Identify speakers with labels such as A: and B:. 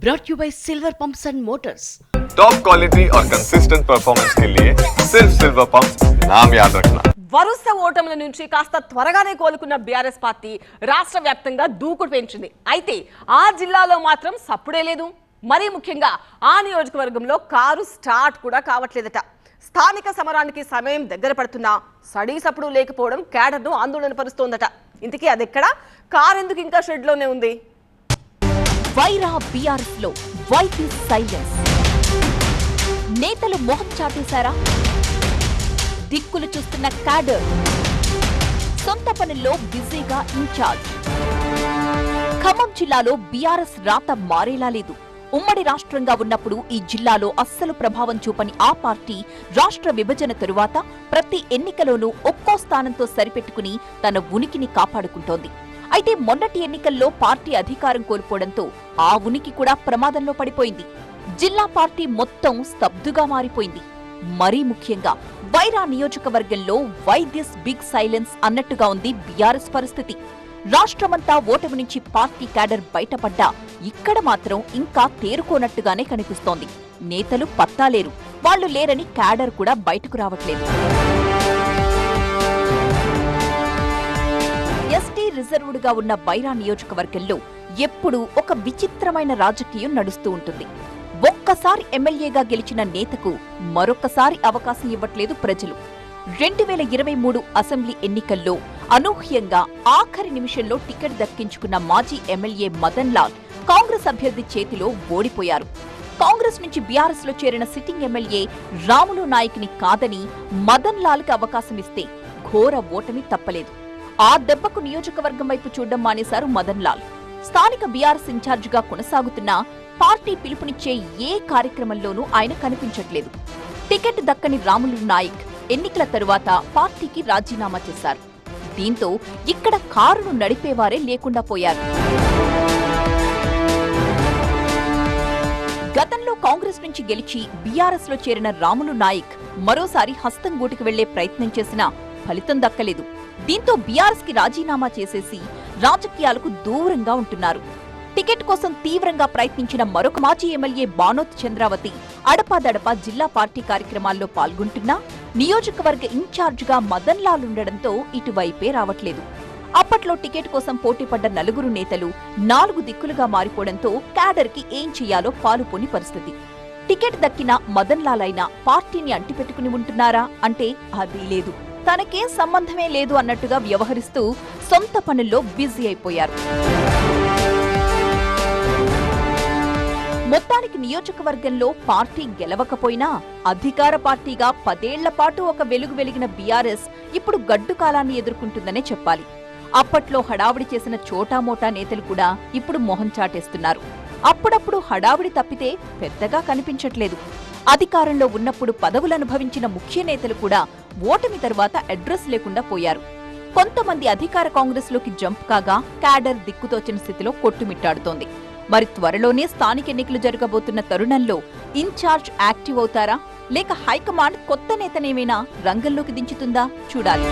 A: brought you by Silver Pumps and Motors.
B: Top quality और consistent performance के लिए सिर्फ सिल्वर पंप नाम याद रखना
C: వరుస ఓటముల నుంచి కాస్త త్వరగానే కోలుకున్న బీఆర్ఎస్ పార్టీ రాష్ట్ర వ్యాప్తంగా దూకుడు పెంచింది అయితే ఆ జిల్లాలో మాత్రం సప్పుడే లేదు మరీ ముఖ్యంగా ఆ నియోజకవర్గంలో కారు స్టార్ట్ కూడా కావట్లేదట స్థానిక సమరానికి సమయం దగ్గర పడుతున్నా సడీ సప్పుడు లేకపోవడం క్యాడర్ను ఆందోళన పరుస్తోందట ఇంతకీ అదెక్కడ కారు ఎందుకు ఇంకా షెడ్లోనే ఉంది
D: వైరా బీఆర్ఎస్లో వైపీ సైలెన్స్. నేతలు మొహం చాటేశారా? దిక్కులు చూస్తున్న క్యాడర్. సొంత పనుల్లో బిజీగా ఇన్ఛార్జ్. ఖమ్మం జిల్లాలో బీఆర్ఎస్ రాత మారేలా లేదు. ఉమ్మడి రాష్ట్రంగా ఉన్నప్పుడు ఈ జిల్లాలో అస్సలు ప్రభావం చూపని ఆ పార్టీ రాష్ట్ర విభజన తరువాత ప్రతి ఎన్నికలోనూ ఒక్కో స్థానంతో సరిపెట్టుకుని తన ఉనికిని కాపాడుకుంటోంది. అయితే మొన్నటి ఎన్నికల్లో పార్టీ అధికారం కోల్పోవడంతో ఆ ఉనికి కూడా ప్రమాదంలో పడిపోయింది. జిల్లా పార్టీ మొత్తం స్తబ్దుగా మారిపోయింది. మరీ ముఖ్యంగా వైరా నియోజకవర్గంలో వైద్యస్ బిగ్ సైలెన్స్ అన్నట్టుగా ఉంది బీఆర్ఎస్ పరిస్థితి. రాష్ట్రమంతా ఓటమి నుంచి పార్టీ క్యాడర్ బయటపడ్డా ఇక్కడ మాత్రం ఇంకా తేరుకోనట్టుగానే కనిపిస్తోంది. నేతలు పత్తాలేరు వాళ్ళు లేరని క్యాడర్ కూడా బయటకు రావట్లేదు. రిజర్వ్డ్గా ఉన్న బైరా నియోజకవర్గంలో ఎప్పుడూ ఒక విచిత్రమైన రాజకీయం నడుస్తూ ఉంటుంది. ఒక్కసారి ఎమ్మెల్యేగా గెలిచిన నేతకు మరొక్కసారి అవకాశం ఇవ్వట్లేదు ప్రజలు. రెండు వేల ఇరవై మూడు అసెంబ్లీ ఎన్నికల్లో అనూహ్యంగా ఆఖరి నిమిషంలో టికెట్ దక్కించుకున్న మాజీ ఎమ్మెల్యే మదన్ లాల్ కాంగ్రెస్ అభ్యర్థి చేతిలో ఓడిపోయారు. కాంగ్రెస్ నుంచి బీఆర్ఎస్లో చేరిన సిట్టింగ్ ఎమ్మెల్యే రాములు నాయక్ని కాదని మదన్ లాల్కి అవకాశం ఇస్తే ఘోర ఓటమి తప్పలేదు. ఆ దెబ్బకు నియోజకవర్గం వైపు చూడడం మానేశారు మదన్ లాల్. స్థానిక బీఆర్ఎస్ ఇన్ఛార్జిగా కొనసాగుతున్న పార్టీ పిలుపునిచ్చే ఏ కార్యక్రమంలోనూ ఆయన కనిపించట్లేదు. టికెట్ దక్కని రాములు నాయక్ ఎన్నికల తరువాత పార్టీకి రాజీనామా చేశారు. దీంతో ఇక్కడ కారును నడిపేవారే లేకుండా పోయారు. గతంలో కాంగ్రెస్ నుంచి గెలిచి బీఆర్ఎస్లో చేరిన రాములు నాయక్ మరోసారి హస్తం గూటికి వెళ్ళే ప్రయత్నం చేసినా ఫలితం దక్కలేదు. దీంతో బీఆర్ఎస్కి రాజీనామా చేసేసి రాజకీయాలకు దూరంగా ఉంటున్నారు. టికెట్ కోసం తీవ్రంగా ప్రయత్నించిన మరొక మాజీ ఎమ్మెల్యే బానోత్ చంద్రావతి అడపాదడపా జిల్లా పార్టీ కార్యక్రమాల్లో పాల్గొంటున్నా నియోజకవర్గ ఇన్ఛార్జిగా మదన్ లాల్ ఉండడంతో ఇటువైపే రావట్లేదు. అప్పట్లో టికెట్ కోసం పోటీపడ్డ నలుగురు నేతలు నాలుగు దిక్కులుగా మారిపోవడంతో క్యాడర్కి ఏం చెయ్యాలో పాలుపోని పరిస్థితి. టికెట్ దక్కిన మదన్ లాల్ అయినా పార్టీని అంటిపెట్టుకుని ఉంటున్నారా అంటే అది లేదు. తనకేం సంబంధమే లేదు అన్నట్టుగా వ్యవహరిస్తూ సొంత పనుల్లో బిజీ అయిపోయారు. మొత్తానికి నియోజకవర్గంలో పార్టీ గెలవకపోయినా అధికార పార్టీగా పదేళ్ళ పాటు ఒక వెలుగు వెలిగిన బీఆర్ఎస్ ఇప్పుడు గడ్డు కాలాన్ని ఎదుర్కొంటుందనే చెప్పాలి. అప్పట్లో హడావుడి చేసిన చోటామోటా నేతలు కూడా ఇప్పుడు మొహం చాటేస్తున్నారు. అప్పుడప్పుడు హడావుడి తప్పితే పెద్దగా కనిపించట్లేదు. అధికారంలో ఉన్నప్పుడు పదవులు అనుభవించిన ముఖ్య నేతలు కూడా ఓటమి తర్వాత అడ్రస్ లేకుండా పోయారు. కొంతమంది అధికార కాంగ్రెస్లోకి జంప్ కాగా క్యాడర్ దిక్కుతోచిన స్థితిలో కొట్టుమిట్టాడుతోంది. మరి త్వరలోనే స్థానిక ఎన్నికలు జరగబోతున్న తరుణంలో ఇన్ఛార్జ్ యాక్టివ్ అవుతారా? లేక హైకమాండ్ కొత్త నేతనేమైనా రంగంలోకి దించుతుందా? చూడాలి.